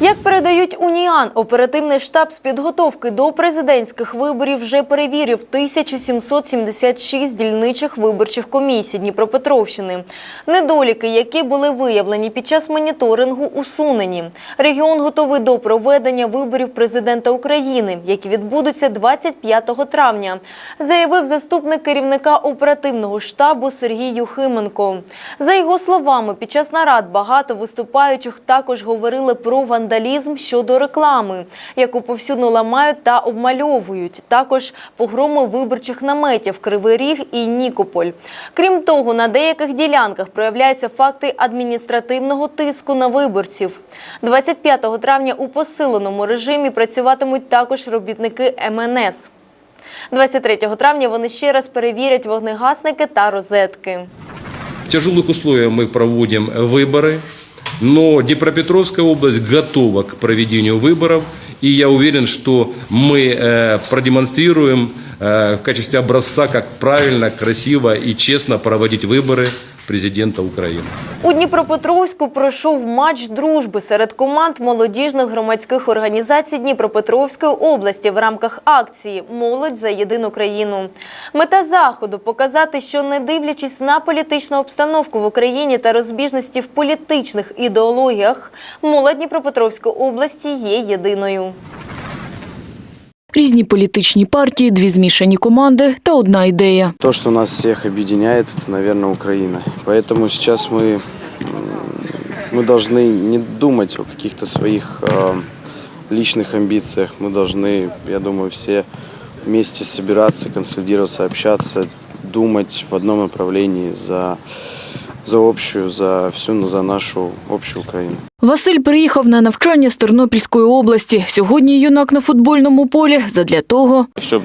Як передають Уніан, оперативний штаб з підготовки до президентських виборів вже перевірив 1776 дільничих виборчих комісій Дніпропетровщини. Недоліки, які були виявлені під час моніторингу, усунені. Регіон готовий до проведення виборів президента України, які відбудуться 25 травня, заявив заступник керівника оперативного штабу Сергій Юхименко. За його словами, під час нарад багато виступаючих також говорили про вандалізм щодо реклами, яку повсюдно ламають та обмальовують. Також погроми виборчих наметів Кривий Ріг і Нікополь. Крім того, на деяких ділянках проявляються факти адміністративного тиску на виборців. 25 травня у посиленому режимі працюватимуть також робітники МНС. 23 травня вони ще раз перевірять вогнегасники та розетки. В тяжелых условиях мы проводим выборы, но Днепропетровская область готова к проведению выборов. И я уверен, что мы э, продемонстрируем э, в качестве образца, как правильно, красиво и честно проводить выборы президента Украины. У Дніпропетровську пройшов матч дружби серед команд молодіжних громадських організацій Дніпропетровської області в рамках акції Молодь за єдину країну. Мета заходу показати, що не дивлячись на політичну обстановку в Україні та розбіжності в політичних ідеологіях, молодь Дніпропетровської області є єдиною Різні політичні партії, дві змішані команди та одна ідея. То, что нас всех объединяет, это, наверное, Украина. Поэтому сейчас мы, м, мы должны не думать о каких-то своих э, личных амбициях. Мы должны, я думаю, все вместе собираться, консолидироваться, общаться, думать в одном направлении за, за общую, за всю, ну, за нашу общую Украину. Василь приїхав на навчання з Тернопільської області. Сьогодні юнак на футбольному полі задля того. щоб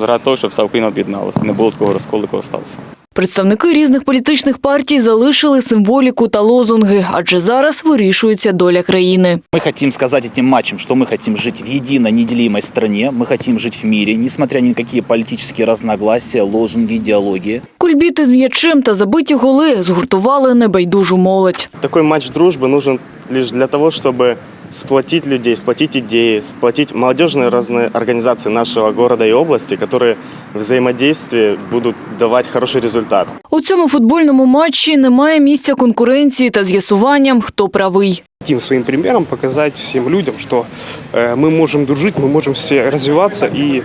заради того, щоб вся Україна об'єдналася, не було такого розколу, якого стався. Представники різних політичних партій залишили символіку та лозунги, адже зараз вирішується доля країни. Мы хотим сказать этим матчем, что мы хотим жить в единой, неделимой стране, мы хотим жить в мире, несмотря ни на какие политические разногласия, лозунги, идеологии. Кульбіти з м'ячем та забиті голи згуртували небайдужу молодь. Такой матч дружбы нужен лишь для того, чтобы сплотить людей, сплотить идеи, сплотить молодежные разные организации нашего города и области, которые в взаимодействии будут давать хороший результат. У цьому футбольному матчі немає місця конкуренції та з'ясуванням, хто правий. Хотим своим примером показать всем людям, что э, мы можем дружить, мы можем все развиваться и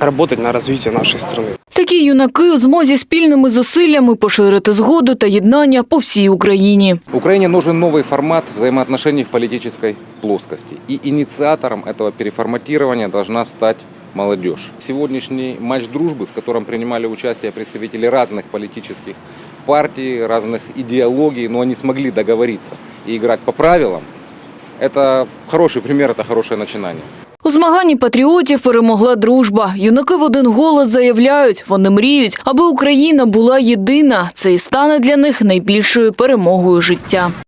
работать на развитие нашей страны. Такі юнаки в змозі спільними зусиллями поширити згоду та єднання по всій Україні. Украине нужен новый формат взаимоотношений в политической плоскости. И инициатором этого переформатирования должна стать молодежь. Сегодняшний матч дружбы, в котором принимали участие представители разных политических партий, разных идеологий, но они смогли договориться и играть по правилам, это хороший пример, это хорошее начинание. У змаганні патріотів перемогла дружба. Юнаки в один голос заявляють, вони мріють, аби Україна була єдина. Це і стане для них найбільшою перемогою життя.